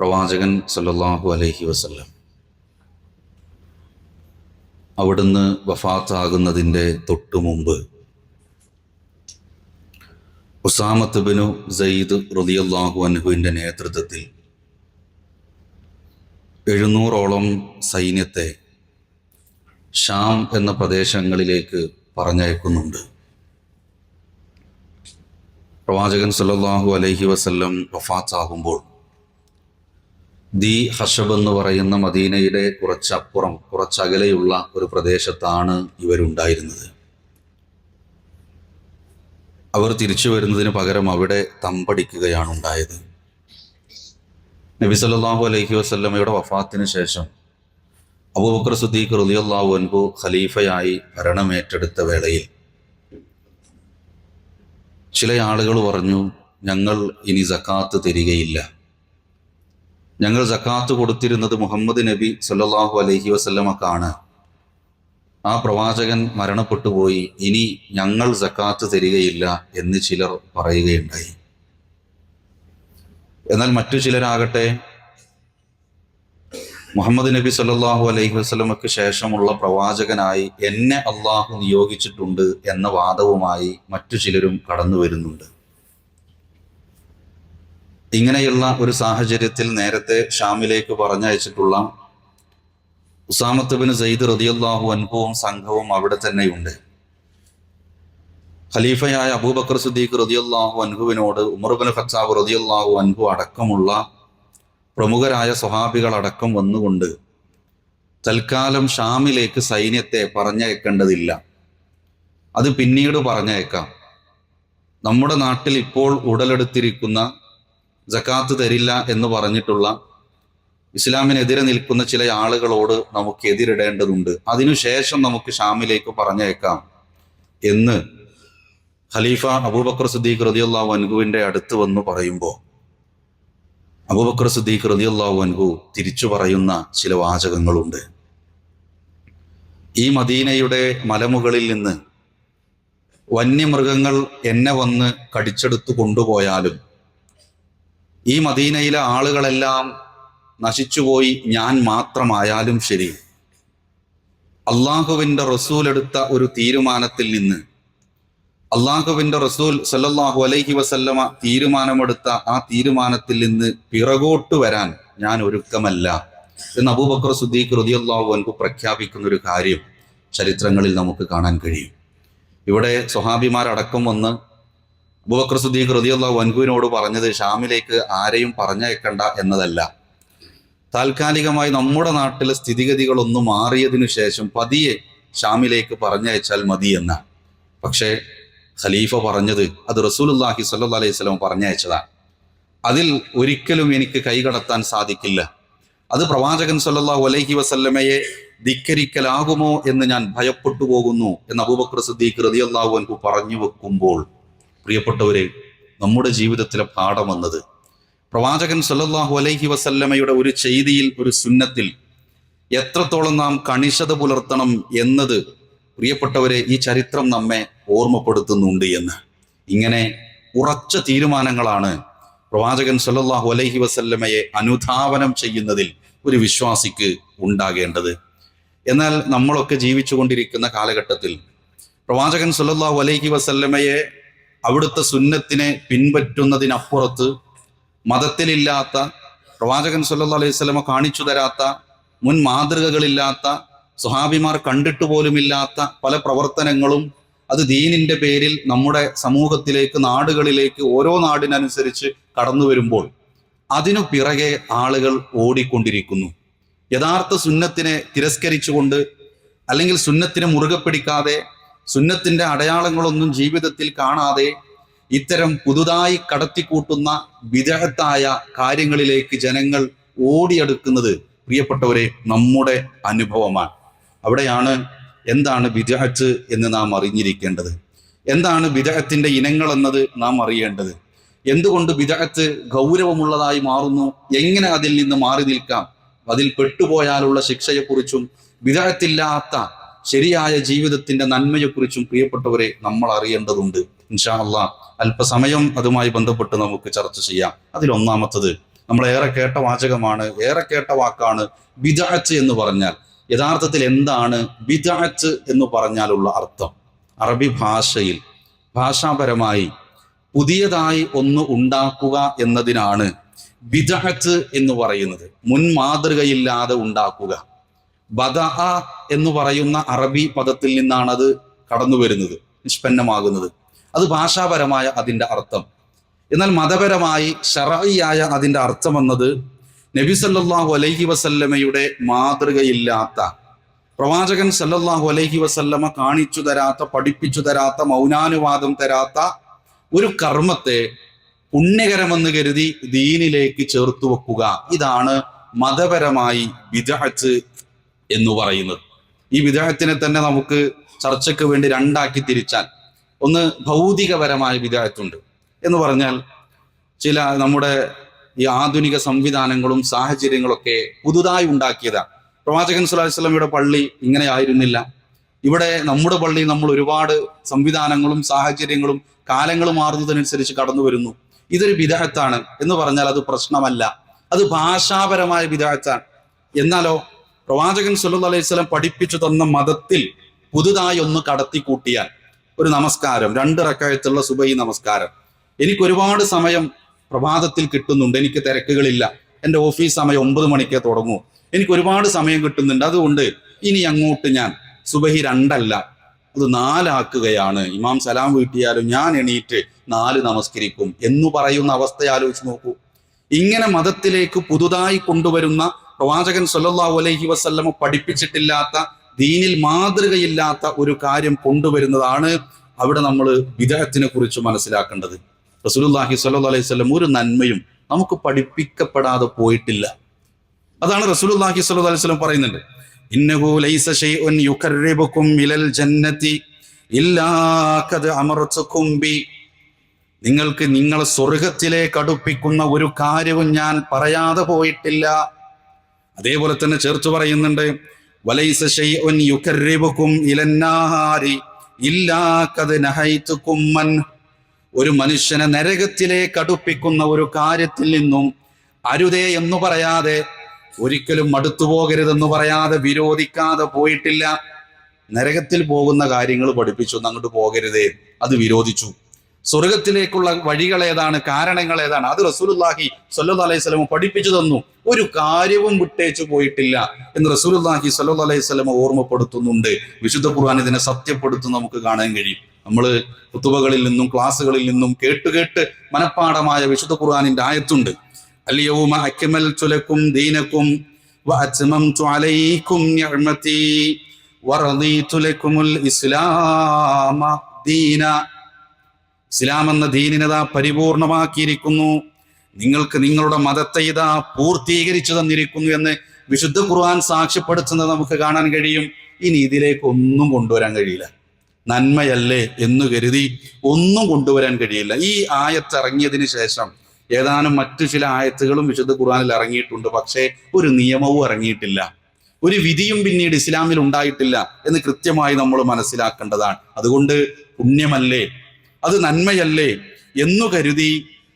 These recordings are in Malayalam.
പ്രവാചകൻ സല്ലാഹു അലഹി വസല്ലം. അവിടുന്ന് വഫാത്താകുന്നതിന്റെ തൊട്ടു മുമ്പ് ഉസാമത്ത് ബിനു സയ്യിദ് റളിയല്ലാഹു അൻഹുവിന്റെ നേതൃത്വത്തിൽ എഴുന്നൂറോളം സൈന്യത്തെ ഷാം എന്ന പ്രദേശങ്ങളിലേക്ക് പറഞ്ഞയക്കുന്നുണ്ട്. പ്രവാചകൻ സല്ലാഹു അലഹി വസ്ല്ലം വഫാത്താകുമ്പോൾ ദി ഹഷബ് എന്ന് പറയുന്ന മദീനയുടെ കുറച്ചപ്പുറം കുറച്ചകലെയുള്ള ഒരു പ്രദേശത്താണ് ഇവരുണ്ടായിരുന്നത്. അവർ തിരിച്ചു വരുന്നതിന് പകരം അവിടെ തമ്പടിക്കുകയാണ് ഉണ്ടായത്. നബി സല്ലല്ലാഹു അലൈഹി വസല്ലമയുടെ വഫാത്തിന് ശേഷം അബൂബക്കർ സുദ്ദീഖ് റളിയല്ലാഹു അൻഹു ഖലീഫയായി ഭരണമേറ്റെടുത്ത വേളയിൽ ചില ആളുകൾ പറഞ്ഞു ഞങ്ങൾ ഇനി സക്കാത്ത് തരികയില്ല. ഞങ്ങൾ സക്കാത്ത് കൊടുത്തിരുന്നത് മുഹമ്മദ് നബി സല്ലാഹു അലഹി വസല്ലമക്കാണ്. ആ പ്രവാചകൻ മരണപ്പെട്ടുപോയി. ഇനി ഞങ്ങൾ സക്കാത്ത് തരികയില്ല എന്ന് ചിലർ പറയുകയുണ്ടായി. എന്നാൽ മറ്റു ചിലരാകട്ടെ മുഹമ്മദ് നബി സല്ലാഹു അലൈഹി വസ്ലമക്ക് ശേഷമുള്ള പ്രവാചകനായി എന്നെ അള്ളാഹു നിയോഗിച്ചിട്ടുണ്ട് എന്ന വാദവുമായി മറ്റു ചിലരും കടന്നു വരുന്നുണ്ട് ഇങ്ങനെയുള്ള ഒരു സാഹചര്യത്തിൽ നേരത്തെ ഷാമിലേക്ക് പറഞ്ഞയച്ചിട്ടുള്ള ഉസാമത്തബിന് സെയ്ദ് റതിയല്ലാഹു അൻഹുവും സംഘവും അവിടെ തന്നെയുണ്ട്. ഖലീഫയായ അബൂബക്കർ സുദ്ദീഖ് റതിയല്ലാഹു അൻഹുവിനോട് ഉമർബിൻ ഖത്താബ് റതിയല്ലാഹു അൻഹു അടക്കമുള്ള പ്രമുഖരായ സ്വഹാബികൾ അടക്കം വന്നുകൊണ്ട് തൽക്കാലം ഷാമിലേക്ക് സൈന്യത്തെ പറഞ്ഞയക്കേണ്ടതില്ല. അത് പിന്നീട് പറഞ്ഞയക്കാം. നമ്മുടെ നാട്ടിൽ ഇപ്പോൾ ഉടലെടുത്തിരിക്കുന്ന ജക്കാത്ത് തരില്ല എന്ന് പറഞ്ഞിട്ടുള്ള ഇസ്ലാമിനെതിരെ നിൽക്കുന്ന ചില ആളുകളോട് നമുക്ക് എതിരിടേണ്ടതുണ്ട്. അതിനുശേഷം നമുക്ക് ഷാമിലേക്ക് പറഞ്ഞേക്കാം. എന്ന് ഖലീഫ അബൂബക്കർ സിദ്ദീഖ് റതിയുള്ള അൻഹുവിന്റെ അടുത്ത് വന്ന് പറയുമ്പോൾ അബൂബക്കർ സിദ്ദീഖ് റതിയുള്ള അൻഹു തിരിച്ചു പറയുന്ന ചില വാചകങ്ങളുണ്ട്. ഈ മദീനയുടെ മലമുകളിൽ നിന്ന് വന്യമൃഗങ്ങൾ എന്നെ വന്ന് കടിച്ചെടുത്തു കൊണ്ടുപോയാലും ഈ മദീനയിലെ ആളുകളെല്ലാം നശിച്ചുപോയി ഞാൻ മാത്രമായാലും ശരി. അള്ളാഹുവിന്റെ റസൂൽ എടുത്ത ഒരു തീരുമാനത്തിൽ നിന്ന് അള്ളാഹുവിന്റെ റസൂൽ സല്ലല്ലാഹു അലൈഹി വസല്ലമ തീരുമാനമെടുത്ത ആ തീരുമാനത്തിൽ നിന്ന് പിറകോട്ട് വരാൻ ഞാൻ ഒരുക്കമല്ല എന്ന് അബൂബക്കർ സുദ്ദീഖ് റുദിയല്ലാഹു അൻഹു പ്രഖ്യാപിക്കുന്ന ഒരു കാര്യം ചരിത്രങ്ങളിൽ നമുക്ക് കാണാൻ കഴിയും. ഇവിടെ സ്വഹാബിമാരടക്കം വന്ന് അബൂബക്കർ സുദ്ദീഖ് റതിയുള്ള വൻകുവിനോട് പറഞ്ഞത് ഷാമിലേക്ക് ആരെയും പറഞ്ഞയക്കണ്ട എന്നതല്ല. താൽക്കാലികമായി നമ്മുടെ നാട്ടിലെ സ്ഥിതിഗതികളൊന്നും മാറിയതിനു ശേഷം പതിയെ ഷാമിലേക്ക് പറഞ്ഞയച്ചാൽ മതി എന്ന. പക്ഷേ ഖലീഫ പറഞ്ഞത് അത് റസൂലുല്ലാഹി സല്ലു അലൈഹി സ്വലം പറഞ്ഞയച്ചതാണ് അതിൽ ഒരിക്കലും എനിക്ക് കൈകടത്താൻ സാധിക്കില്ല. അത് പ്രവാചകൻ സല്ലല്ലാഹു അലൈഹി വസല്ലമയെ ധിക്കരിക്കലാകുമോ എന്ന് ഞാൻ ഭയപ്പെട്ടു പോകുന്നു എന്ന് അബൂബക്കർ സിദ്ദീഖ് റളിയല്ലാഹു അൻഹു പറഞ്ഞു വെക്കുമ്പോൾ പ്രിയപ്പെട്ടവരെ നമ്മുടെ ജീവിതത്തിലെ പാഠം വന്നത് പ്രവാചകൻ സല്ലാഹു അലൈഹി വസല്ലമയുടെ ഒരു ചെയ്തിയിൽ ഒരു സുന്നത്തിൽ എത്രത്തോളം നാം കണിശത പുലർത്തണം എന്നത് പ്രിയപ്പെട്ടവരെ ഈ ചരിത്രം നമ്മെ ഓർമ്മപ്പെടുത്തുന്നുണ്ട് എന്ന്. ഇങ്ങനെ ഉറച്ച തീരുമാനങ്ങളാണ് പ്രവാചകൻ സല്ലാഹു അലൈഹി വസല്ലമയെ അനുധാവനം ചെയ്യുന്നതിൽ ഒരു വിശ്വാസിക്ക് ഉണ്ടാകേണ്ടത്. എന്നാൽ നമ്മളൊക്കെ ജീവിച്ചു കൊണ്ടിരിക്കുന്ന കാലഘട്ടത്തിൽ പ്രവാചകൻ സല്ലാഹു അലൈഹി വസല്ലമയെ അവിടുത്തെ സുന്നത്തിനെ പിൻപറ്റുന്നതിനപ്പുറത്ത് മതത്തിലില്ലാത്ത പ്രവാചകൻ സല്ലാ അലൈഹി സ്വലമ കാണിച്ചു തരാത്ത മുൻ മാതൃകകളില്ലാത്ത സുഹാബിമാർ കണ്ടിട്ട് പോലുമില്ലാത്ത പല പ്രവർത്തനങ്ങളും അത് ദീനിന്റെ പേരിൽ നമ്മുടെ സമൂഹത്തിലേക്ക് നാടുകളിലേക്ക് ഓരോ നാടിനനുസരിച്ച് കടന്നു വരുമ്പോൾ അതിനു പിറകെ ആളുകൾ ഓടിക്കൊണ്ടിരിക്കുന്നു. യഥാർത്ഥ സുന്നത്തിനെ തിരസ്കരിച്ചുകൊണ്ട് അല്ലെങ്കിൽ സുന്നത്തിനെ മുറുകെ പിടിക്കാതെ സുന്നത്തിന്റെ അടയാളങ്ങളൊന്നും ജീവിതത്തിൽ കാണാതെ ഇത്തരം പുതുതായി കടത്തിക്കൂട്ടുന്ന വിദഗ്ധായ കാര്യങ്ങളിലേക്ക് ജനങ്ങൾ ഓടിയെടുക്കുന്നത് പ്രിയപ്പെട്ടവരെ നമ്മുടെ അനുഭവമാണ്. അവിടെയാണ് എന്താണ് വിദഗ്ധ് എന്ന് നാം അറിഞ്ഞിരിക്കേണ്ടത്. എന്താണ് വിദഗ്ധത്തിന്റെ ഇനങ്ങൾ എന്നത് നാം അറിയേണ്ടത്. എന്തുകൊണ്ട് വിദഗ്ധ് ഗൗരവമുള്ളതായി മാറുന്നു? എങ്ങനെ അതിൽ നിന്ന് മാറി നിൽക്കാം? അതിൽ പെട്ടുപോയാലുള്ള ശിക്ഷയെക്കുറിച്ചും വിദഗ്ധത്തില്ലാത്ത ശരിയായ ജീവിതത്തിന്റെ നന്മയെക്കുറിച്ചും പ്രിയപ്പെട്ടവരെ നമ്മൾ അറിയേണ്ടതുണ്ട്. ഇൻഷാല്ല അല്പസമയം അതുമായി ബന്ധപ്പെട്ട് നമുക്ക് ചർച്ച ചെയ്യാം. അതിലൊന്നാമത്തത് നമ്മൾ ഏറെ കേട്ട വാചകമാണ് ഏറെ കേട്ട വാക്കാണ് ബിദാച്ച് എന്ന് പറഞ്ഞാൽ. യഥാർത്ഥത്തിൽ എന്താണ് ബിദാച്ച് എന്ന് പറഞ്ഞാലുള്ള അർത്ഥം? അറബി ഭാഷയിൽ ഭാഷാപരമായി പുതിയതായി ഒന്ന് ഉണ്ടാക്കുക എന്നതിനാണ് ബിദഅത്ത് എന്ന് പറയുന്നത്. മുൻ മാതൃകയില്ലാതെ ഉണ്ടാക്കുക. ബദ എന്ന് പറയുന്ന അറബി പദത്തിൽ നിന്നാണ് അത് കടന്നു വരുന്നത് നിഷ്പന്നമാകുന്നത്. അത് ഭാഷാപരമായ അതിന്റെ അർത്ഥം. എന്നാൽ മതപരമായി ഷറായിയായ അതിന്റെ അർത്ഥം എന്നത് നബി സല്ലാഹു അലൈഹി വസല്ലമയുടെ മാതൃകയില്ലാത്ത പ്രവാചകൻ സല്ലല്ലാഹു അലൈഹി വസല്ലമ കാണിച്ചു തരാത്ത പഠിപ്പിച്ചു തരാത്ത മൗനാനുവാദം തരാത്ത ഒരു കർമ്മത്തെ പുണ്യകരമെന്ന് കരുതി ദീനിലേക്ക് ചേർത്തു വെക്കുക. ഇതാണ് മതപരമായി വിദഅത്ത് എന്ന് പറയുന്നത്. ഈ വിദേഹത്തിനെ തന്നെ നമുക്ക് ചർച്ചയ്ക്ക് വേണ്ടി രണ്ടാക്കി തിരിച്ചാൽ ഒന്ന് ഭൗതികപരമായ വിദേഹത്തുണ്ട് എന്ന് പറഞ്ഞാൽ ചില നമ്മുടെ ഈ ആധുനിക സംവിധാനങ്ങളും സാഹചര്യങ്ങളൊക്കെ പുതുതായി ഉണ്ടാക്കിയതാണ് പ്രവാചകൻ സുലാസ്ലമിയുടെ പള്ളി ഇങ്ങനെ ആയിരുന്നില്ല. ഇവിടെ നമ്മുടെ പള്ളി നമ്മൾ ഒരുപാട് സംവിധാനങ്ങളും സാഹചര്യങ്ങളും കാലങ്ങൾ മാറുന്നതിനനുസരിച്ച് കടന്നു വരുന്നു. ഇതൊരു വിദഗ്ധത്താണ് എന്ന് പറഞ്ഞാൽ അത് പ്രശ്നമല്ല. അത് ഭാഷാപരമായ വിദഗ്ധത്താണ് എന്നാലോ പ്രവാചകൻ സല്ലു അലൈഹി സ്വലം പഠിപ്പിച്ചു തന്ന മതത്തിൽ പുതുതായി ഒന്ന് കടത്തി കൂട്ടിയാൽ ഒരു നമസ്കാരം രണ്ട് റക്കായത്തുള്ള സുബൈ നമസ്കാരം. എനിക്ക് ഒരുപാട് സമയം പ്രഭാതത്തിൽ കിട്ടുന്നുണ്ട് എനിക്ക് തിരക്കുകളില്ല. എന്റെ ഓഫീസ് സമയം ഒമ്പത് മണിക്ക് തുടങ്ങൂ. എനിക്ക് ഒരുപാട് സമയം കിട്ടുന്നുണ്ട്. അതുകൊണ്ട് ഇനി അങ്ങോട്ട് ഞാൻ സുബഹി രണ്ടല്ല അത് നാലാക്കുകയാണ്. ഇമാം സലാം വീട്ടിയാലും ഞാൻ എണീറ്റ് നാല് നമസ്കരിക്കും എന്ന് പറയുന്ന അവസ്ഥ ആലോചിച്ച് നോക്കൂ. ഇങ്ങനെ മതത്തിലേക്ക് പുതുതായി കൊണ്ടുവരുന്ന പ്രവാചകൻ സല്ലല്ലാഹു അലൈഹി വസല്ലമ പഠിപ്പിച്ചിട്ടില്ലാത്ത ദീനിൽ മാതൃകയില്ലാത്ത ഒരു കാര്യം കൊണ്ടുവരുന്നതാണ് അവിടെ നമ്മൾ വിദേഹത്തിനെ കുറിച്ച് മനസ്സിലാക്കേണ്ടത്. റസൂലുല്ലാഹി സ്വല്ലല്ലാഹു അലൈഹി വസല്ലം ഒരു നന്മയും നമുക്ക് പഠിപ്പിക്കപ്പെടാതെ പോയിട്ടില്ല. അതാണ് റസൂലുല്ലാഹി സ്വല്ലല്ലാഹു അലൈഹി സ്വലം പറയുന്നുണ്ട്. നിങ്ങൾക്ക് നിങ്ങളെ സ്വർഗത്തിലേക്ക് അടുപ്പിക്കുന്ന ഒരു കാര്യവും ഞാൻ പറയാതെ പോയിട്ടില്ല. അതേപോലെ തന്നെ ചേർത്ത് പറയുന്നുണ്ട് വലൈസ ഇല്ലാ കദ് മൻ. ഒരു മനുഷ്യനെ നരകത്തിലേക്ക് അടുപ്പിക്കുന്ന ഒരു കാര്യത്തിൽ നിന്നും അരുതേ എന്ന് പറയാതെ ഒരിക്കലും മടുത്തു പോകരുതെന്ന് പറയാതെ വിരോധിക്കാതെ പോയിട്ടില്ല. നരകത്തിൽ പോകുന്ന കാര്യങ്ങൾ പഠിപ്പിച്ചു അങ്ങോട്ട് പോകരുതേ. അത് വിരോധിച്ചു. സ്വർഗത്തിലേക്കുള്ള വഴികൾ ഏതാണ്? കാരണങ്ങൾ ഏതാണ്? അത് റസൂലുല്ലാഹി സല്ലു അലൈഹി സ്വലമ പഠിപ്പിച്ചു തന്നു. ഒരു കാര്യവും വിട്ടേച്ചു പോയിട്ടില്ല എന്ന് റസൂലുല്ലാഹി സല്ലു അലൈഹി സ്വലമ ഓർമ്മപ്പെടുത്തുന്നുണ്ട്. വിശുദ്ധ ഖുർആൻ ഇതിനെ സത്യപ്പെടുത്തുന്ന നമുക്ക് കാണാൻ കഴിയും. നമ്മൾ കുത്തുബകളിൽ നിന്നും ക്ലാസ്സുകളിൽ നിന്നും കേട്ടുകേട്ട് മനപാഠമായ വിശുദ്ധ ഖുർആാനിന്റെ ആയത്തുണ്ട്. അലിയവുമ അക്കമൽ ചുലക്കും ദീനക്കും ഇസ്ലാമ ദീന. ഇസ്ലാം എന്ന ദീനിനത പരിപൂർണമാക്കിയിരിക്കുന്നു. നിങ്ങൾക്ക് നിങ്ങളുടെ മതത്തെ ഇതാ പൂർത്തീകരിച്ചു തന്നിരിക്കുന്നു എന്ന് വിശുദ്ധ ഖുർആൻ സാക്ഷ്യപ്പെടുത്തുന്നത് നമുക്ക് കാണാൻ കഴിയും. ഇനി ഇതിലേക്ക് ഒന്നും കൊണ്ടുവരാൻ കഴിയില്ല. നന്മയല്ലേ എന്ന് കരുതി ഒന്നും കൊണ്ടുവരാൻ കഴിയില്ല. ഈ ആയത്ത് ഇറങ്ങിയതിന് ശേഷം ഏതാനും മറ്റു ചില ആയത്തുകളും വിശുദ്ധ ഖുർആനിൽ ഇറങ്ങിയിട്ടുണ്ട്. പക്ഷേ ഒരു നിയമവും ഇറങ്ങിയിട്ടില്ല. ഒരു വിധിയും പിന്നീട് ഇസ്ലാമിൽ ഉണ്ടായിട്ടില്ല എന്ന് കൃത്യമായി നമ്മൾ മനസ്സിലാക്കേണ്ടതാണ്. അതുകൊണ്ട് പുണ്യമല്ലേ അത് നന്മയല്ലേ എന്നു കരുതി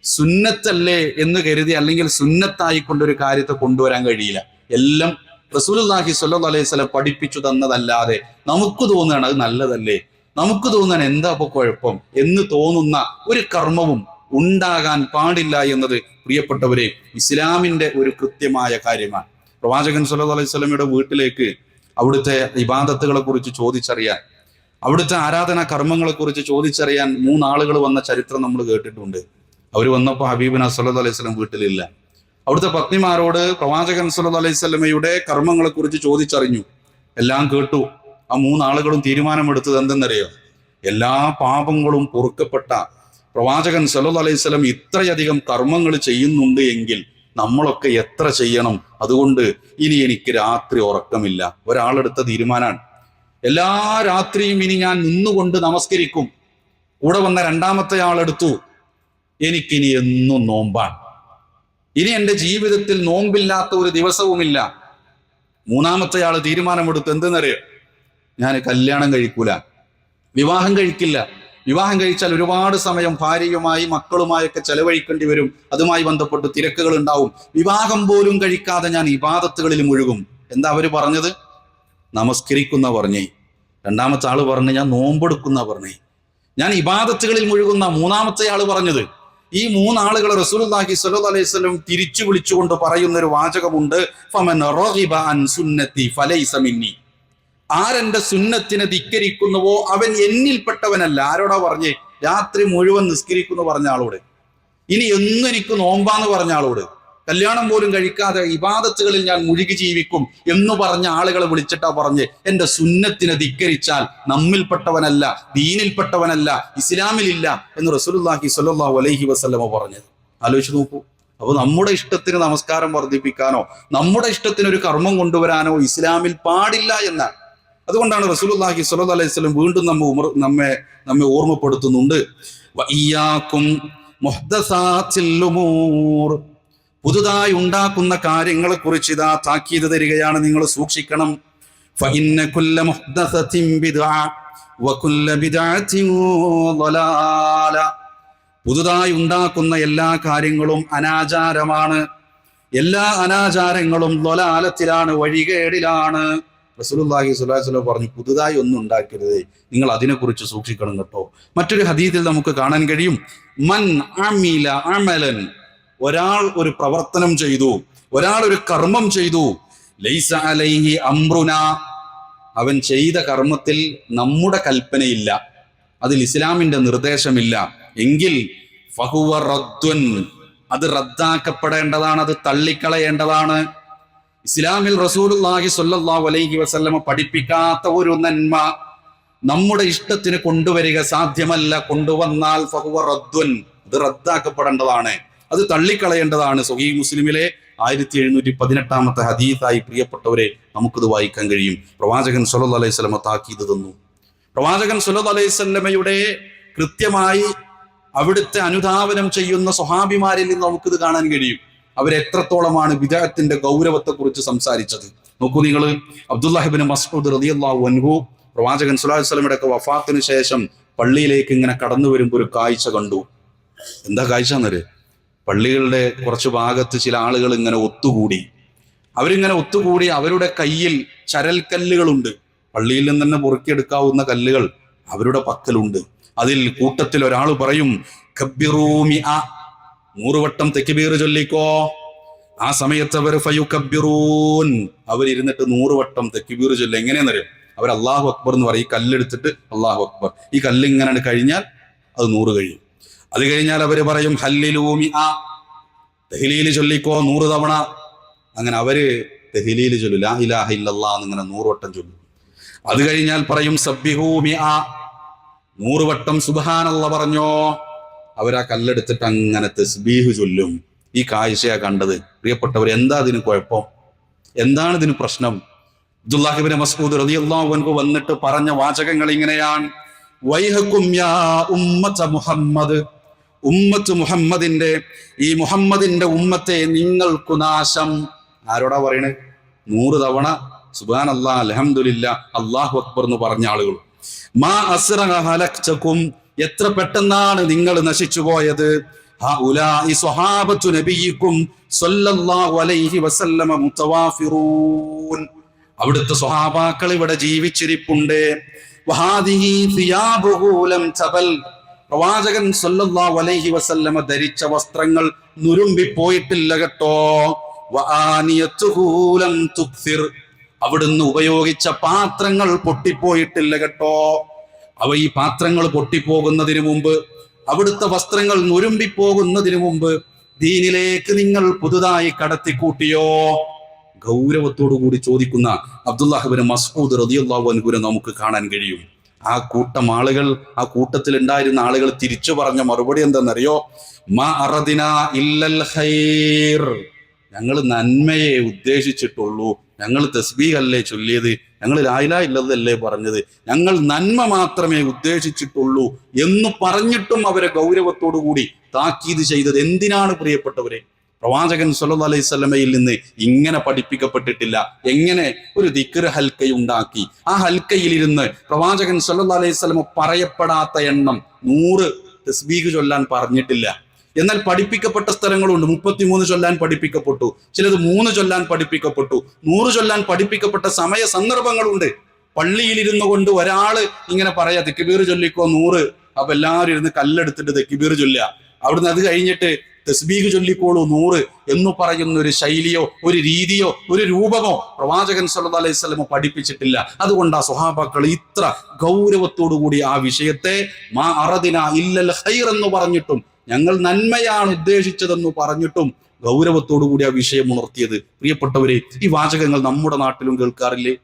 സുന്നത്തല്ലേ എന്ന് കരുതി അല്ലെങ്കിൽ സുന്നത്തായി കൊണ്ടൊരു കാര്യത്തെ കൊണ്ടുവരാൻ കഴിയില്ല. എല്ലാം റസൂലുള്ളാഹി സ്വല്ലു അലൈഹി സ്വലം പഠിപ്പിച്ചു തന്നതല്ലാതെ നമുക്ക് തോന്നുകയാണ് അത് നല്ലതല്ലേ? നമുക്ക് തോന്നാൻ എന്താ അപ്പൊ കുഴപ്പം എന്ന് തോന്നുന്ന ഒരു കർമ്മവും ഉണ്ടാകാൻ പാടില്ല എന്നത് പ്രിയപ്പെട്ടവരെ ഇസ്ലാമിന്റെ ഒരു കൃത്യമായ കാര്യമാണ്. പ്രവാചകൻ സല്ലു അലൈഹി സ്വലമിയുടെ വീട്ടിലേക്ക് അവിടുത്തെ ഇബാദത്തുകളെ കുറിച്ച് ചോദിച്ചറിയാൻ അവിടുത്തെ ആരാധന കർമ്മങ്ങളെ കുറിച്ച് ചോദിച്ചറിയാൻ മൂന്നാളുകൾ വന്ന ചരിത്രം നമ്മൾ കേട്ടിട്ടുണ്ട്. അവർ വന്നപ്പോൾ ഹബീബിന സല്ലല്ലാഹു അലൈഹി സ്വലം വീട്ടിലില്ല. അവിടുത്തെ പത്നിമാരോട് പ്രവാചകൻ സല്ലല്ലാഹു അലൈഹി സ്വലമയുടെ കർമ്മങ്ങളെ കുറിച്ച് ചോദിച്ചറിഞ്ഞു. എല്ലാം കേട്ടു. ആ മൂന്നാളുകളും തീരുമാനമെടുത്തത് എന്തെന്നറിയോ? എല്ലാ പാപങ്ങളും പൊറുക്കപ്പെട്ട പ്രവാചകൻ സല്ലു അലൈഹി സ്വലം ഇത്രയധികം കർമ്മങ്ങൾ ചെയ്യുന്നുണ്ട് എങ്കിൽ നമ്മളൊക്കെ എത്ര ചെയ്യണം? അതുകൊണ്ട് ഇനി എനിക്ക് രാത്രി ഉറക്കമില്ല. ഒരാളെടുത്ത തീരുമാനമാണ്. എല്ലാ രാത്രിയും ഇനി ഞാൻ നിന്നുകൊണ്ട് നമസ്കരിക്കും. കൂടെ വന്ന രണ്ടാമത്തെ ആളെടുത്തു എനിക്കിനി എന്നും നോമ്പാണ്. ഇനി എന്റെ ജീവിതത്തിൽ നോമ്പില്ലാത്ത ഒരു ദിവസവുമില്ല. മൂന്നാമത്തെ ആൾ തീരുമാനമെടുത്ത് എന്തെന്നറിയോ? ഞാൻ കല്യാണം കഴിക്കൂല. വിവാഹം കഴിക്കില്ല. വിവാഹം കഴിച്ചാൽ ഒരുപാട് സമയം ഭാര്യയുമായി മക്കളുമായൊക്കെ ചെലവഴിക്കേണ്ടി വരും. അതുമായി ബന്ധപ്പെട്ട് തിരക്കുകൾ ഉണ്ടാവും. വിവാഹം പോലും കഴിക്കാതെ ഞാൻ ഇബാദത്തുകളിൽ മുഴുകും. എന്താ അവർ പറഞ്ഞത്? നമസ്കരിക്കുന്ന പറഞ്ഞേ. രണ്ടാമത്തെ ആൾ പറഞ്ഞ് ഞാൻ നോമ്പെടുക്കുന്ന പറഞ്ഞേ. ഞാൻ ഇബാദത്തുകളിൽ മുഴുകുന്ന മൂന്നാമത്തെ ആൾ പറഞ്ഞത് ഈ മൂന്നാളുകൾ റസൂലുള്ളാഹി സ്വല്ലല്ലാഹു അലൈഹി വസല്ലം തിരിച്ചു വിളിച്ചുകൊണ്ട് പറയുന്ന ഒരു വാചകമുണ്ട് ആരെന്റെ സുന്നത്തിനെ ധിക്കരിക്കുന്നുവോ? അവൻ എന്നിൽപ്പെട്ടവനല്ല. ആരോടാ പറഞ്ഞേ? രാത്രി മുഴുവൻ നിസ്കരിക്കുന്നു പറഞ്ഞ ആളോട്. ഇനി എന്നും എനിക്ക് നോമ്പാന്ന് പറഞ്ഞ ആളോട്. കല്യാണം പോലും കഴിക്കാതെ ഇബാദത്തുകളിൽ ഞാൻ മുഴുകി ജീവിക്കും എന്ന് പറഞ്ഞ ആളുകളെ വിളിച്ചിട്ടാ പറഞ്ഞ് എന്റെ സുന്നത്തിനെ ധിക്കരിച്ചാൽ നമ്മിൽപ്പെട്ടവനല്ല ദീനിൽപ്പെട്ടവനല്ല ഇസ്ലാമിലില്ല എന്ന് റസൂലുള്ളാഹി സ്വല്ലല്ലാഹു അലൈഹി വസല്ലമ പറഞ്ഞത്. ആലോചിച്ച് നോക്കൂ. അപ്പോൾ നമ്മുടെ ഇഷ്ടത്തിന് നമസ്കാരം വർദ്ധിപ്പിക്കാനോ നമ്മുടെ ഇഷ്ടത്തിന് ഒരു കർമ്മം കൊണ്ടുവരാനോ ഇസ്ലാമിൽ പാടില്ല എന്നാണ് അതുകൊണ്ടാണ് റസൂലുള്ളാഹി സ്വല്ലല്ലാഹു അലൈഹി വസല്ലം വീണ്ടും നമ്മ ഉമർ നമ്മെ നമ്മെ ഓർമ്മപ്പെടുത്തുന്നുണ്ട്. പുതുതായി ഉണ്ടാക്കുന്ന കാര്യങ്ങളെ കുറിച്ച് ഇതാ താക്കീത് തരികയാണ്. നിങ്ങൾ സൂക്ഷിക്കണം. പുതുതായി ഉണ്ടാക്കുന്ന എല്ലാ കാര്യങ്ങളും അനാചാരമാണ്. എല്ലാ അനാചാരങ്ങളും ലൊലാലത്തിലാണ് വഴികേടിലാണ്. അലൈഹി വസല്ലം പറഞ്ഞു പുതുതായി ഒന്നും ഉണ്ടാക്കരുത്. നിങ്ങൾ അതിനെക്കുറിച്ച് സൂക്ഷിക്കണം കേട്ടോ. മറ്റൊരു ഹദീത്തിൽ നമുക്ക് കാണാൻ കഴിയും. മൻ അമില അമലൻ ഒരാൾ ഒരു പ്രവർത്തനം ചെയ്തു ഒരാൾ ഒരു കർമ്മം ചെയ്തു. ലൈസ അലൈഹി അമ്രുന അവൻ ചെയ്ത കർമ്മത്തിൽ നമ്മുടെ കൽപ്പനയില്ല. അതിൽ ഇസ്ലാമിന്റെ നിർദ്ദേശമില്ല. എങ്കിൽ ഫഹുവ റദ്ദുൻ. അത് റദ്ദാക്കപ്പെടേണ്ടതാണ് അത് തള്ളിക്കളയേണ്ടതാണ്. ഇസ്ലാമിൽ റസൂലുള്ളാഹി സ്വല്ലല്ലാഹു അലൈഹി വസല്ലമ പഠിപ്പിക്കാത്ത ഒരു നന്മ നമ്മുടെ ഇഷ്ടത്തിന് കൊണ്ടുവരിക സാധ്യമല്ല. കൊണ്ടുവന്നാൽ ഫഹുവ റദ്ദുൻ. അത് റദ്ദാക്കപ്പെടേണ്ടതാണ്. അത് തള്ളിക്കളയേണ്ടതാണ്. സൊഹീ മുസ്ലിമിലെ ആയിരത്തി എഴുന്നൂറ്റി പതിനെട്ടാമത്തെ ഹദീസായി പ്രിയപ്പെട്ടവരെ നമുക്കിത് വായിക്കാൻ കഴിയും. പ്രവാചകൻ സുലത് അലൈഹി സ്വലമ താക്കീത് തന്നു. പ്രവാചകൻ സുലത് അലൈഹി സ്വലമയുടെ കൃത്യമായി അവിടുത്തെ അനുധാവനം ചെയ്യുന്ന സ്വഹാബിമാരിൽ നിന്ന് നമുക്കിത് കാണാൻ കഴിയും. അവരെത്രത്തോളമാണ് വിദേഹത്തിന്റെ ഗൗരവത്തെക്കുറിച്ച് സംസാരിച്ചത്. നോക്കൂ നിങ്ങൾ അബ്ദുല്ലാഹിബിൻ മസ്ഊദ് റളിയല്ലാഹു അൻഹു പ്രവാചകൻ സുലാഹു വസ്ലമയുടെ ഒക്കെ വഫാത്തിന് ശേഷം പള്ളിയിലേക്ക് ഇങ്ങനെ കടന്നു വരുമ്പോൾ ഒരു കാഴ്ച കണ്ടു. എന്താ കാഴ്ച എന്നൊരു പള്ളികളുടെ കുറച്ച് ഭാഗത്ത് ചില ആളുകൾ ഇങ്ങനെ ഒത്തുകൂടി. അവരിങ്ങനെ ഒത്തുകൂടി അവരുടെ കയ്യിൽ ചരൽക്കല്ലുകളുണ്ട്. പള്ളിയിൽ നിന്ന് തന്നെ പൊറുക്കിയെടുക്കാവുന്ന കല്ലുകൾ അവരുടെ പക്കലുണ്ട്. അതിൽ കൂട്ടത്തിൽ ഒരാൾ പറയും "കബ്ബിറൂമി ആ നൂറുവട്ടം തെക്കുബീർ ചൊല്ലിക്കോ. ആ സമയത്ത് അവർ ഫയു കബ്ബിറൂൻ അവരിരുന്നിട്ട് നൂറുവട്ടം തെക്കുബീർ ചൊല്ലും. എങ്ങനെയെന്നറിയും? അവർ അള്ളാഹു അക്ബർ എന്ന് പറയും. ഈ കല്ലെടുത്തിട്ട് അള്ളാഹു അക്ബർ. ഈ കല്ല് ഇങ്ങനെ കഴിഞ്ഞാൽ അത് നൂറ് കഴിയും. അത് കഴിഞ്ഞാൽ അവർ പറയും ഹല്ലിലൂമി ആ തെഹിലീൽ ചൊല്ലിക്കോ നൂറ് തവണ. അങ്ങനെ അവർ തെഹിലീൽ ചൊല്ലും ലാ ഇലാഹ ഇല്ലല്ലാ എന്നിങ്ങനെ നൂറുവട്ടം ചൊല്ലും. അത് കഴിഞ്ഞാൽ പറയും സബ്ബിഹൂമി ആ നൂറുവട്ടം വട്ടം സുബഹാനല്ല പറഞ്ഞോ. അവരാ കല്ലെടുത്തിട്ട് അങ്ങനെ തസ്ബീഹ് ചൊല്ലും. ഈ കാഴ്ചയാ കണ്ടത്. പ്രിയപ്പെട്ടവർ എന്താ ഇതിന് കുഴപ്പം? എന്താണ് ഇതിന് പ്രശ്നം? അബ്ദുല്ലാഹിബിന് മസ്കൂദ് റളിയല്ലാഹു അൻഹു വന്നിട്ട് പറഞ്ഞ വാചകങ്ങൾ ഇങ്ങനെയാണ്. വൈഹക്കും യാ ഉമ്മത്ത മുഹമ്മദ്. ഉമ്മത്ത് മുഹമ്മദിന്റെ ഈ മുഹമ്മദിന്റെ ഉമ്മത്തെ നിങ്ങൾക്കു നാശം. ആരോടാ പറയണേ? നൂറ് തവണ സുബാൻ അല്ലാ അലഹമുല്ല അള്ളാഹു അക്ബർ എന്ന് പറഞ്ഞ ആളുകൾ. മാ അസ്റഹ ഹലക്ചക്കും എത്ര പെട്ടെന്നാണ് നിങ്ങൾ നശിച്ചു പോയത്? സ്വഹാബത്തു അലൈഹി വസല്ലമ അവിടുത്തെ സ്വഹാബാക്കൾ ഇവിടെ ജീവിച്ചിരിപ്പുണ്ട്. വഹാദിഹി പ്രവാചകൻ സല്ലല്ലാഹു അലൈഹി വസല്ലമ ധരിച്ച വസ്ത്രങ്ങൾ നുരുമ്പി പോയിട്ടില്ല കേട്ടോ. അവിടുന്ന് ഉപയോഗിച്ച പാത്രങ്ങൾ പൊട്ടിപ്പോയിട്ടില്ല കേട്ടോ. അവ ഈ പാത്രങ്ങൾ പൊട്ടിപ്പോകുന്നതിന് മുമ്പ് അവിടുത്തെ വസ്ത്രങ്ങൾ നുരുമ്പിപ്പോകുന്നതിന് മുമ്പ് ദീനിലേക്ക് നിങ്ങൾ പുതുതായി കടത്തിക്കൂട്ടിയോ? ഗൗരവത്തോടു കൂടി ചോദിക്കുന്ന അബ്ദുല്ലാഹിബിന് മസ്ഊദ് റതിയുള്ള നമുക്ക് കാണാൻ കഴിയും. ആ കൂട്ടം ആളുകൾ ആ കൂട്ടത്തിൽ ഉണ്ടായിരുന്ന ആളുകൾ തിരിച്ചു പറഞ്ഞ മറുപടി എന്തെന്നറിയോ? ഇല്ലൽ ഞങ്ങൾ നന്മയെ ഉദ്ദേശിച്ചിട്ടുള്ളൂ. ഞങ്ങൾ തസ്ബീഹല്ലേ ചൊല്ലിയത്? ഞങ്ങൾ ലായില ഇല്ലതല്ലേ പറഞ്ഞത്? ഞങ്ങൾ നന്മ മാത്രമേ ഉദ്ദേശിച്ചിട്ടുള്ളൂ എന്ന് പറഞ്ഞിട്ടും അവരെ ഗൗരവത്തോടു കൂടി താക്കീത് ചെയ്തത് എന്തിനാണ് പ്രിയപ്പെട്ടവരെ? പ്രവാചകൻ സല്ല അലൈഹി സ്വലമയിൽ നിന്ന് ഇങ്ങനെ പഠിപ്പിക്കപ്പെട്ടിട്ടില്ല. എങ്ങനെ ഒരു ദിക്ർ ഹൽക്ക ഉണ്ടാക്കി? ആ ഹൽക്കയിലിരുന്ന് പ്രവാചകൻ സല്ല അലൈഹി സ്വലമ പറയപ്പെടാത്ത എണ്ണം നൂറ് തസ്ബീഖ് ചൊല്ലാൻ പറഞ്ഞിട്ടില്ല. എന്നാൽ പഠിപ്പിക്കപ്പെട്ട സ്ഥലങ്ങളുണ്ട്. മുപ്പത്തിമൂന്ന് ചൊല്ലാൻ പഠിപ്പിക്കപ്പെട്ടു. ചിലത് മൂന്ന് ചൊല്ലാൻ പഠിപ്പിക്കപ്പെട്ടു. നൂറ് ചൊല്ലാൻ പഠിപ്പിക്കപ്പെട്ട സമയ സന്ദർഭങ്ങളുണ്ട്. പള്ളിയിലിരുന്നു കൊണ്ട് ഒരാൾ ഇങ്ങനെ പറയാ തെക്കിബീർ ചൊല്ലിക്കോ നൂറ്? അപ്പൊ എല്ലാവരും ഇരുന്ന് കല്ലെടുത്തിട്ട് തെക്കിബീർ ചൊല്ലുക. അവിടുന്ന് അത് കഴിഞ്ഞിട്ട് തസ്ബീഹ് ചൊല്ലിക്കോളൂ നൂറ് എന്ന് പറയുന്ന ഒരു ശൈലിയോ ഒരു രീതിയോ ഒരു രൂപമോ പ്രവാചകൻ സല്ലല്ലാഹു അലൈഹി വസല്ലം പഠിപ്പിച്ചിട്ടില്ല. അതുകൊണ്ട് ആ സ്വഹാബാക്കൾ ഇത്ര കൂടി ആ വിഷയത്തെ മാ അറദിന ഇല്ലൽ ഖൈർ എന്ന് പറഞ്ഞിട്ടും ഞങ്ങൾ നന്മയാണ് ഉദ്ദേശിച്ചതെന്ന് പറഞ്ഞിട്ടും കൂടി ആ വിഷയം ഉണർത്തിയത്. പ്രിയപ്പെട്ടവരെ ഈ വാചകങ്ങൾ നമ്മുടെ നാട്ടിലും കേൾക്കാറില്ലേ?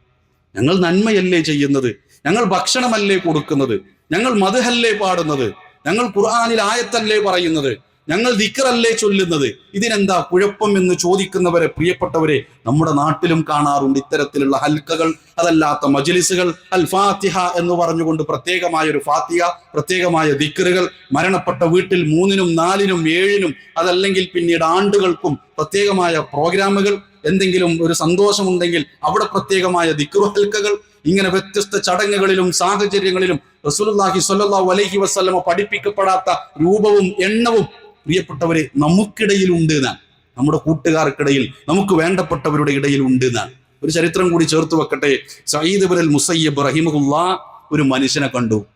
ഞങ്ങൾ നന്മയല്ലേ ചെയ്യുന്നത്? ഞങ്ങൾ ഭക്ഷണമല്ലേ കൊടുക്കുന്നത്? ഞങ്ങൾ മധുഹല്ലേ പാടുന്നത്? ഞങ്ങൾ ഖുർആാനിൽ ആയത്തല്ലേ പറയുന്നത്? ഞങ്ങൾ ദിക്കറല്ലേ ചൊല്ലുന്നത്? ഇതിനെന്താ കുഴപ്പം എന്ന് ചോദിക്കുന്നവരെ പ്രിയപ്പെട്ടവരെ നമ്മുടെ നാട്ടിലും കാണാറുണ്ട് ഇത്തരത്തിലുള്ള ഹൽക്കകൾ. അതല്ലാത്ത മജലിസുകൾ അൽ ഫാത്തിഹ എന്ന് പറഞ്ഞുകൊണ്ട് പ്രത്യേകമായ ഒരു ഫാത്തിഹ പ്രത്യേകമായ ദിക്കറുകൾ മരണപ്പെട്ട വീട്ടിൽ മൂന്നിനും നാലിനും ഏഴിനും അതല്ലെങ്കിൽ പിന്നീട് ആണ്ടുകൾക്കും പ്രത്യേകമായ പ്രോഗ്രാമുകൾ എന്തെങ്കിലും ഒരു സന്തോഷമുണ്ടെങ്കിൽ അവിടെ പ്രത്യേകമായ ദിക്റു ഹൽക്കകൾ. ഇങ്ങനെ വ്യത്യസ്ത ചടങ്ങുകളിലും സാഹചര്യങ്ങളിലും റസൂലുള്ളാഹി സ്വല്ലല്ലാഹു അലൈഹി വസല്ലമ പഠിപ്പിക്കപ്പെടാത്ത രൂപവും എണ്ണവും പ്രിയപ്പെട്ടവരെ നമുക്കിടയിൽ ഉണ്ട് എന്നാണ്. നമ്മുടെ കൂട്ടുകാർക്കിടയിൽ നമുക്ക് വേണ്ടപ്പെട്ടവരുടെ ഇടയിൽ ഉണ്ട് എന്നാണ്. ഒരു ചരിത്രം കൂടി ചേർത്ത് വെക്കട്ടെ. സയ്യിദ് ബിൻ മുസയ്യബ് റഹിമുല്ല ഒരു മനുഷ്യനെ കണ്ടു.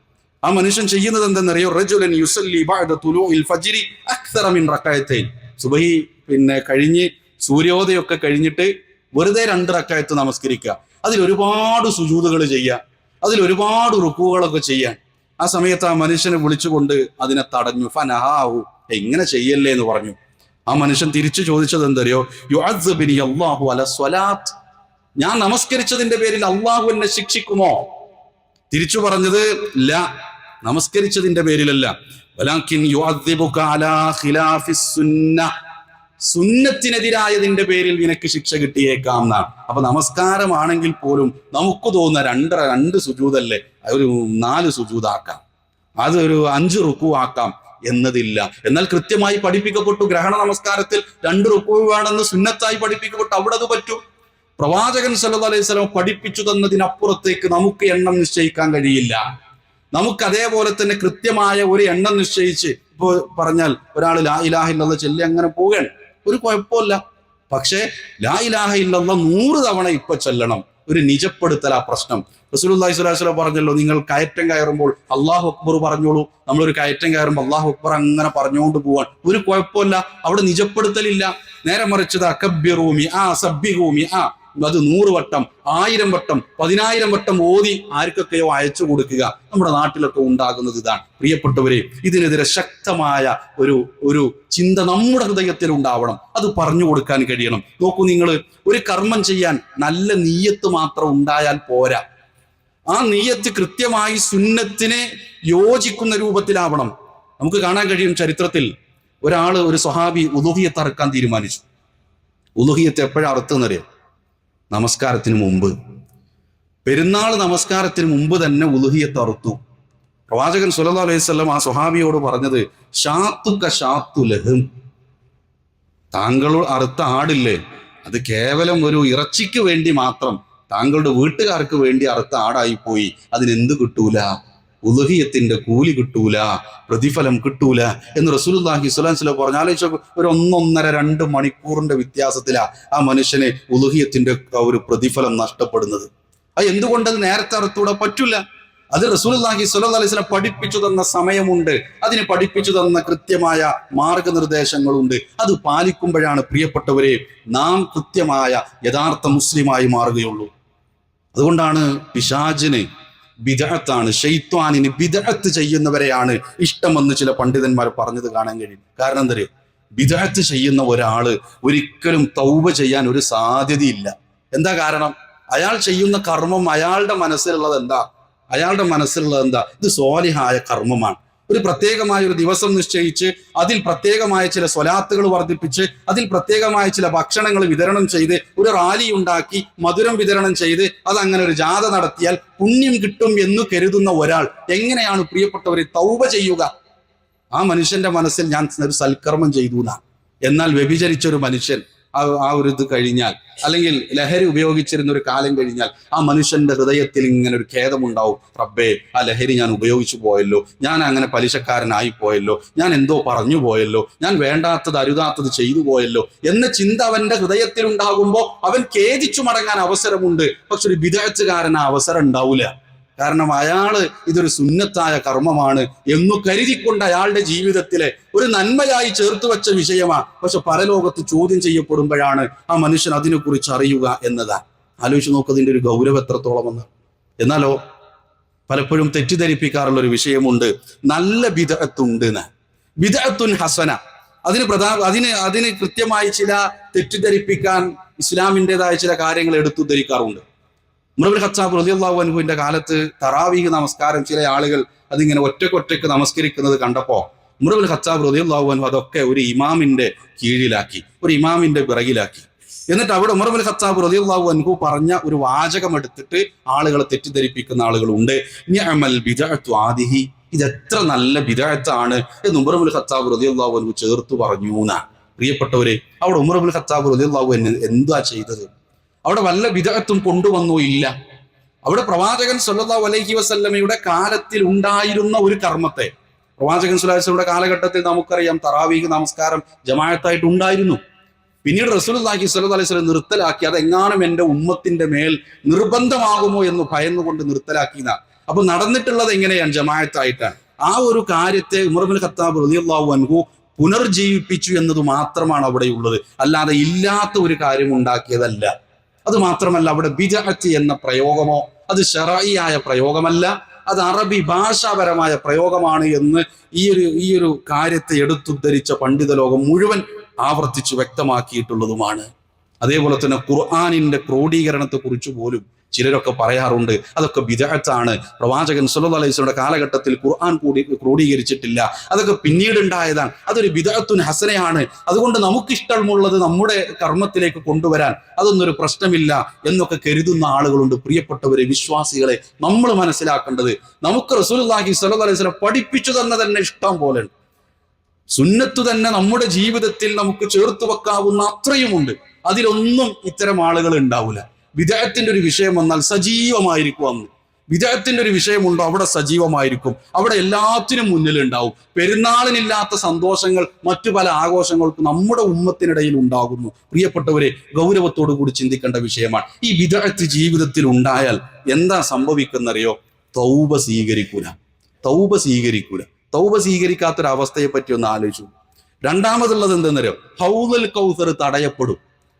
ആ മനുഷ്യൻ ചെയ്യുന്നത് എന്തെന്നറിയോ? റജുലൻ യുസല്ലി ബഅദ അക്സറ സുബഹി പിന്നെ കഴിഞ്ഞ് സൂര്യോദയമൊക്കെ കഴിഞ്ഞിട്ട് വെറുതെ രണ്ട് റക്കായത്ത് നമസ്കരിക്കുക. അതിൽ ഒരുപാട് സുജൂതുകൾ ചെയ്യുക. അതിൽ ഒരുപാട് റുക്കുകളൊക്കെ ചെയ്യാൻ ആ സമയത്ത് ആ മനുഷ്യനെ വിളിച്ചുകൊണ്ട് അതിനെ തടഞ്ഞു. ഫനഹാവു. എങ്ങനെ ചെയ്യല്ലേ എന്ന് പറഞ്ഞു. ആ മനുഷ്യൻ തിരിച്ചു ചോദിച്ചത് എന്തറിയോ? യുഅദ്ദിബിനി അള്ളാഹു അല സ്വലാത്ത്. ഞാൻ നമസ്കരിച്ചതിന്റെ പേരിൽ അള്ളാഹു എന്നെ ശിക്ഷിക്കുമോ? തിരിച്ചു പറഞ്ഞത് ല നമസ്കരിച്ചതിന്റെ പേരിലല്ല. സുന്നത്തിനെതിരായതിന്റെ പേരിൽ നിനക്ക് ശിക്ഷ കിട്ടിയേക്കാം എന്നാണ് അപ്പൊ നമസ്കാരമാണെങ്കിൽ പോലും നമുക്ക് തോന്നുന്ന രണ്ടര രണ്ട് സുജൂതല്ലേ? ഒരു നാല് സുജൂതാക്കാം. അതൊരു അഞ്ച് റുക്കു ആക്കാം. എന്നതില്ല. എന്നാൽ കൃത്യമായി പഠിപ്പിക്കപ്പെട്ടു. ഗ്രഹണ നമസ്കാരത്തിൽ രണ്ട് റുക്കു വേണമെന്ന് സുന്നത്തായി പഠിപ്പിക്കപ്പെട്ടു. അവിടെ അത് പറ്റും. പ്രവാചകൻ സല്ലു അലൈഹി സ്വലം പഠിപ്പിച്ചു തന്നതിനപ്പുറത്തേക്ക് നമുക്ക് എണ്ണം നിശ്ചയിക്കാൻ കഴിയില്ല. നമുക്ക് അതേപോലെ തന്നെ കൃത്യമായ ഒരു എണ്ണം നിശ്ചയിച്ച് ഇപ്പോൾ പറഞ്ഞാൽ ഒരാൾ ലാ ഇലാഹ ഇല്ലെന്ന് ചൊല്ലി അങ്ങനെ പോകണം ഒരു കുഴപ്പമില്ല പക്ഷേ ലാ ഇലാഹ ഇല്ലെന്ന നൂറ് തവണ ഇപ്പൊ ചൊല്ലണം. ഒരു നിജപ്പെടുത്തൽ ആ പ്രശ്നം. വസല്ലം പറഞ്ഞല്ലോ നിങ്ങൾ കയറ്റം കയറുമ്പോൾ അള്ളാഹു അക്ബർ പറഞ്ഞോളൂ. നമ്മളൊരു കയറ്റം കയറുമ്പോൾ അള്ളാഹു അക്ബർ അങ്ങനെ പറഞ്ഞുകൊണ്ട് പോവാൻ. ഒരു കുഴപ്പമില്ല അവിടെ നിജപ്പെടുത്തലില്ല. നേരെ മറിച്ചത് അക്കബ്യറൂമി ആ സബ്ബിഹൂമി ആ അത് നൂറ് വട്ടം ആയിരം വട്ടം പതിനായിരം വട്ടം ഓതി ആർക്കൊക്കെയോ അയച്ചു കൊടുക്കുക. നമ്മുടെ നാട്ടിലൊക്കെ ഉണ്ടാകുന്നത് ഇതാണ്. പ്രിയപ്പെട്ടവരെ ഇതിനെതിരെ ശക്തമായ ഒരു ഒരു ചിന്ത നമ്മുടെ ഹൃദയത്തിൽ ഉണ്ടാവണം. അത് പറഞ്ഞു കൊടുക്കാൻ കഴിയണം. നോക്കൂ നിങ്ങൾ ഒരു കർമ്മം ചെയ്യാൻ നല്ല നീയത്ത് മാത്രം ഉണ്ടായാൽ പോരാ. ആ നീയത്ത് കൃത്യമായി സുന്നത്തിനെ യോജിക്കുന്ന രൂപത്തിലാവണം. നമുക്ക് കാണാൻ കഴിയും ചരിത്രത്തിൽ ഒരാൾ ഒരു സ്വഹാബി ഉലുഹിയത്ത് അറക്കാൻ തീരുമാനിച്ചു. ഉലുഹിയത്ത് എപ്പോഴാണ് അറുത്തുന്നത് നമസ്കാരത്തിന് മുമ്പ്. പെരുന്നാൾ നമസ്കാരത്തിന് മുമ്പ് തന്നെ ഉലുഹിയത്ത് അറുത്തു പ്രവാചകൻ സുല്ലാ അലൈഹി സ്വലം ആ സ്വഹാബിയോട് പറഞ്ഞത് ഷാത്തുക്ക താങ്കൾ അറുത്ത ആടില്ലേ? അത് കേവലം ഒരു ഇറച്ചിക്ക് വേണ്ടി മാത്രം. താങ്കളുടെ വീട്ടുകാർക്ക് വേണ്ടി അറുത്ത ആടായി പോയി അതിനെന്ത് കിട്ടൂല? ഉദഹിയത്തിന്റെ കൂലി കിട്ടൂല പ്രതിഫലം കിട്ടൂല എന്ന് റസൂലുല്ലാഹി സ്വലാം സ്വലം പറഞ്ഞു ആലോചിച്ച ഒരു ഒന്നൊന്നര രണ്ട് മണിക്കൂറിന്റെ വ്യത്യാസത്തിലാ ആ മനുഷ്യനെ ഉദഹിയത്തിന്റെ ഒരു പ്രതിഫലം നഷ്ടപ്പെടുന്നത്. അത് എന്തുകൊണ്ടത് നേരത്തെ അറുത്തൂടെ പറ്റൂല? അത് അലൈഹി വസല്ലം പഠിപ്പിച്ചു തന്ന സമയമുണ്ട്. അതിന് പഠിപ്പിച്ചു തന്ന കൃത്യമായ മാർഗനിർദ്ദേശങ്ങളുണ്ട്. അത് പാലിക്കുമ്പോഴാണ് പ്രിയപ്പെട്ടവരെ നാം കൃത്യമായ യഥാർത്ഥ മുസ്ലിമായി മാറുകയുള്ളൂ. അതുകൊണ്ടാണ് പിശാജിന് ബിദഹത്താണ് ഷെയ്ത്വാനിന് ബിദഹത്ത് ചെയ്യുന്നവരെയാണ് ഇഷ്ടമെന്ന് ചില പണ്ഡിതന്മാർ പറഞ്ഞത് കാണാൻ കഴിയും. കാരണം എന്തറിയോ ബിദഹത്ത് ചെയ്യുന്ന ഒരാൾ ഒരിക്കലും തൗബ ചെയ്യാൻ ഒരു സാധ്യതയില്ല. എന്താ കാരണം? അയാൾ ചെയ്യുന്ന കർമ്മം അയാളുടെ മനസ്സിലുള്ളത് എന്താ? അയാളുടെ മനസ്സിലുള്ളത് എന്താ? ഇത് സ്വാലിഹായ കർമ്മമാണ്. ഒരു പ്രത്യേകമായ ഒരു ദിവസം നിശ്ചയിച്ച് അതിൽ പ്രത്യേകമായ ചില സ്വലാത്തുകൾ വർദ്ധിപ്പിച്ച് അതിൽ പ്രത്യേകമായ ചില ഭക്ഷണങ്ങൾ വിതരണം ചെയ്ത് ഒരു റാലി ഉണ്ടാക്കി മധുരം വിതരണം ചെയ്ത് അതങ്ങനെ ഒരു ജാഥ നടത്തിയാൽ പുണ്യം കിട്ടും എന്ന് കരുതുന്ന ഒരാൾ എങ്ങനെയാണ് പ്രിയപ്പെട്ടവരെ തൗബ ചെയ്യുക? ആ മനുഷ്യന്റെ മനസ്സിൽ ഞാൻ ഒരു സൽക്കർമ്മം ചെയ്തു എന്നാ എന്നാൽ വ്യഭിചരിച്ച ഒരു മനുഷ്യൻ ആ ഒരു ഇത് കഴിഞ്ഞാൽ അല്ലെങ്കിൽ ലഹരി ഉപയോഗിച്ചിരുന്ന ഒരു കാലം കഴിഞ്ഞാൽ ആ മനുഷ്യന്റെ ഹൃദയത്തിൽ ഇങ്ങനെ ഒരു ഖേദമുണ്ടാവും. റബ്ബേ ആ ലഹരി ഞാൻ ഉപയോഗിച്ചു പോയല്ലോ ഞാൻ അങ്ങനെ പലിശക്കാരനായി പോയല്ലോ ഞാൻ എന്തോ പറഞ്ഞു പോയല്ലോ ഞാൻ വേണ്ടാത്തത് അരുതാത്തത് ചെയ്തു പോയല്ലോ എന്ന ചിന്ത അവന്റെ ഹൃദയത്തിൽ ഉണ്ടാകുമ്പോൾ അവൻ ഖേദിച്ചു മടങ്ങാൻ അവസരമുണ്ട്. പക്ഷെ ഒരു വിദഗ്ധകാരൻ ആ അവസരം ഉണ്ടാവില്ല കാരണം അയാൾ ഇതൊരു സുന്നത്തായ കർമ്മമാണ് എന്നു കരുതിക്കൊണ്ട് അയാളുടെ ജീവിതത്തിലെ ഒരു നന്മയായി ചേർത്ത് വെച്ച വിഷയമാ. പക്ഷെ പരലോകത്ത് ചോദ്യം ചെയ്യപ്പെടുമ്പോഴാണ് ആ മനുഷ്യൻ അതിനെക്കുറിച്ച് അറിയുക എന്നതാ. ആലോചിച്ച് നോക്കുന്നതിന്റെ ഒരു ഗൗരവം എത്രത്തോളം എന്ന്. എന്നാലോ പലപ്പോഴും തെറ്റിദ്ധരിപ്പിക്കാറുള്ള ഒരു വിഷയമുണ്ട്. നല്ല വിദഗ്ധത്തുണ്ട് വിദഗത്തുൻ ഹസന. അതിന് പ്രധാന അതിന് അതിന് കൃത്യമായി ചില തെറ്റിദ്ധരിപ്പിക്കാൻ ഇസ്ലാമിന്റെതായ ചില കാര്യങ്ങൾ എടുത്തുദ്ധരിക്കാറുണ്ട്. മുറബിൽ ഖത്താബ് റളിയല്ലാഹു അൻഹുവിന്റെ കാലത്ത് തറാവീഹ് നമസ്കാരം ചില ആളുകൾ അതിങ്ങനെ ഒറ്റക്കൊറ്റക്ക് നമസ്കരിക്കുന്നത് കണ്ടപ്പോ മുറബിൽ ഖത്താബ് റളിയല്ലാഹു അൻഹു അതൊക്കെ ഒരു ഇമാമിന്റെ കീഴിലാക്കി ഒരു ഇമാമിന്റെ പിറകിലാക്കി. എന്നിട്ട് അവിടെ ഉമർബുൽ ഖത്താബ് റളിയല്ലാഹു അൻഹു പറഞ്ഞ ഒരു വാചകം എടുത്തിട്ട് ആളുകളെ തെറ്റിദ്ധരിപ്പിക്കുന്ന ആളുകളുണ്ട്. നിഅമൽ ബിദഅത്തു ആദിഹി ഇത് എത്ര നല്ല ബിദഅത്താണ് എന്ന് ഉമർബുൽ ഖത്താബ് റളിയല്ലാഹു അൻഹു ചേർത്ത് പറഞ്ഞു എന്നാ പ്രിയപ്പെട്ടവരെ അവിടെ ഉമർബുൽ ഖത്താബ് റളിയല്ലാഹു അൻഹു എന്താ ചെയ്തത്? അവിടെ വല്ല വിദഗത്തും കൊണ്ടുവന്നു ഇല്ല. അവിടെ പ്രവാചകൻ സല്ലല്ലാഹു അലൈഹി വസല്ലമയുടെ കാലത്തിൽ ഉണ്ടായിരുന്ന ഒരു കർമ്മത്തെ. പ്രവാചകൻ സുലാസ്ലയുടെ കാലഘട്ടത്തിൽ നമുക്കറിയാം തറാവീഹ് നമസ്കാരം ജമാഅത്തായിട്ട് ഉണ്ടായിരുന്നു. പിന്നീട് റസൂലുള്ളാഹി സ്വല്ലല്ലാഹു അലൈഹി വസല്ലം നിർത്തലാക്കി അത് എങ്ങാനും എന്റെ ഉമ്മത്തിന്റെ മേൽ നിർബന്ധമാകുമോ എന്ന് ഭയന്നുകൊണ്ട് നിർത്തലാക്കിയത അപ്പൊ നടന്നിട്ടുള്ളത് എങ്ങനെയാണ്? ജമാഅത്തായിട്ടാണ്. ആ ഒരു കാര്യത്തെ ഉമർബിൻ ഖത്താബ് റളിയല്ലാഹു അൻഹു പുനർജീവിപ്പിച്ചു എന്നത് മാത്രമാണ് അവിടെയുള്ളത്. അല്ലാതെ ഇല്ലാത്ത ഒരു കാര്യം ഉണ്ടാക്കിയതല്ല. അത് മാത്രമല്ല അവിടെ ബിജഅത്ത് എന്ന പ്രയോഗമോ അത് ഷറായിയായ പ്രയോഗമല്ല അത് അറബി ഭാഷാപരമായ പ്രയോഗമാണ് എന്ന് ഈ ഒരു ഈ ഒരു കാര്യത്തെ എടുത്തുദ്ധരിച്ച പണ്ഡിത ലോകം മുഴുവൻ ആവർത്തിച്ചു വ്യക്തമാക്കിയിട്ടുള്ളതുമാണ്. അതേപോലെ തന്നെ ഖുർആാനിന്റെ ക്രോഡീകരണത്തെ കുറിച്ച് പോലും ചിലരൊക്കെ പറയാറുണ്ട് അതൊക്കെ വിദഗ്ധാണ് പ്രവാചകൻ സല്ലല്ലാഹു അലൈഹി വസല്ലമയുടെ കാലഘട്ടത്തിൽ ഖുർആൻ കൂടി ക്രോഡീകരിച്ചിട്ടില്ല. അതൊക്കെ പിന്നീട് ഉണ്ടായതാണ് അതൊരു വിദഗ്ധത്തുൻ ഹസനയാണ്. അതുകൊണ്ട് നമുക്ക് ഇഷ്ടമുള്ളത് നമ്മുടെ കർമ്മത്തിലേക്ക് കൊണ്ടുവരാൻ അതൊന്നൊരു പ്രശ്നമില്ല എന്നൊക്കെ കരുതുന്ന ആളുകളുണ്ട് പ്രിയപ്പെട്ടവരെ വിശ്വാസികളെ. നമ്മൾ മനസ്സിലാക്കേണ്ടത് നമുക്ക് റസൂലുള്ളാഹി സല്ലല്ലാഹു അലൈഹി വസല്ലം പഠിപ്പിച്ചു തന്നെ തന്നെ ഇഷ്ടം പോലെ സുന്നത്ത് തന്നെ നമ്മുടെ ജീവിതത്തിൽ നമുക്ക് ചേർത്ത് വെക്കാവുന്ന അത്രയുമുണ്ട്. അതിലൊന്നും ഇത്തരം ആളുകൾ ഉണ്ടാവില്ല വിദേഹത്തിന്റെ ഒരു വിഷയം വന്നാൽ സജീവമായിരിക്കും അന്ന്. വിദേഹത്തിന്റെ ഒരു വിഷയമുണ്ടോ അവിടെ സജീവമായിരിക്കും. അവിടെ എല്ലാത്തിനും മുന്നിൽ ഉണ്ടാവും പെരുന്നാളിനില്ലാത്ത സന്തോഷങ്ങൾ മറ്റു പല ആഘോഷങ്ങൾക്കും നമ്മുടെ ഉമ്മത്തിനിടയിൽ ഉണ്ടാകുന്നു. പ്രിയപ്പെട്ടവരെ ഗൗരവത്തോടു കൂടി ചിന്തിക്കേണ്ട വിഷയമാണ്. ഈ വിദഗ്ധ ജീവിതത്തിൽ ഉണ്ടായാൽ എന്താ സംഭവിക്കുന്നറിയോ? തൗബ സ്വീകരിക്കൂല. തൗബ സ്വീകരിക്കൂല. തൗബ സ്വീകരിക്കാത്തൊരവസ്ഥയെ പറ്റി ഒന്ന് ആലോചിച്ചു. രണ്ടാമതുള്ളത് എന്തെന്നറിയോ? ഹൗദൽ കൗസർ തടയപ്പെടും.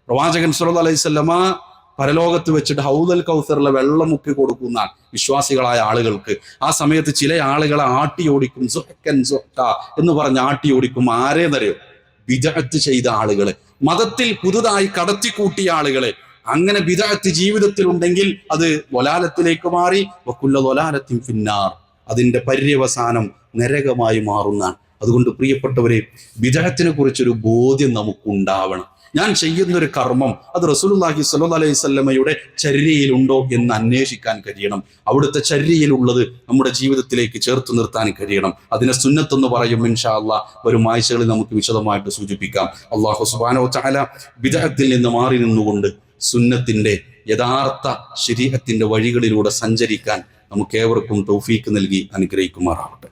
പ്രവാചകൻ സുറദ് അലൈഹിസ്വല്ലമ പരലോകത്ത് വെച്ചിട്ട് ഹൗദൽ കൗസറിലെ വെള്ളം മുക്കി കൊടുക്കുന്ന വിശ്വാസികളായ ആളുകൾക്ക്. ആ സമയത്ത് ചില ആളുകളെ ആട്ടി ഓടിക്കും സുഹക്കൻ സുഹക്ക എന്ന് പറഞ്ഞ് ആട്ടി ഓടിക്കും. ആരേന്നറിയോ? വിദഗ്ധ ചെയ്ത ആളുകളെ. മതത്തിൽ പുതുതായി കടത്തിക്കൂട്ടിയ ആളുകളെ. അങ്ങനെ വിദഗ്ധ ജീവിതത്തിൽ ഉണ്ടെങ്കിൽ അത് വലാലത്തിലേക്ക് മാറി വക്കുല്ല വലാലത്തിൻ ഫിന്നാർ. അതിന്റെ പര്യവസാനം നരകമായി മാറുന്നതാണ്. അതുകൊണ്ട് പ്രിയപ്പെട്ടവരെ വിദഗ്ധത്തിനെ കുറിച്ചൊരു ബോധ്യം നമുക്കുണ്ടാവണം. ഞാൻ ചെയ്യുന്ന ഒരു കർമ്മം അത് റസൂലുള്ളാഹി സ്വല്ലല്ലാഹി അലൈഹി വസല്ലമയുടെ ചര്യയിലുണ്ടോ എന്ന് അന്വേഷിക്കാൻ കഴിയണം. അവിടുത്തെ ചര്യയിലുള്ളത് നമ്മുടെ ജീവിതത്തിലേക്ക് ചേർത്ത് നിർത്താൻ കഴിയണം. അതിനെ സുന്നത്തെന്ന് പറയും ഇൻഷാ അള്ളാ വരും ആഴ്ചകളിൽ നമുക്ക് വിശദമായിട്ട് സൂചിപ്പിക്കാം. അള്ളാഹു സുബാനോ ചാല വിദഗ്ധത്തിൽ നിന്ന് മാറി നിന്നുകൊണ്ട് സുന്നത്തിന്റെ യഥാർത്ഥ ശരീരത്തിന്റെ വഴികളിലൂടെ സഞ്ചരിക്കാൻ നമുക്ക് ഏവർക്കും തൗഫീക്ക് നൽകി അനുഗ്രഹിക്കുമാറാവട്ടെ.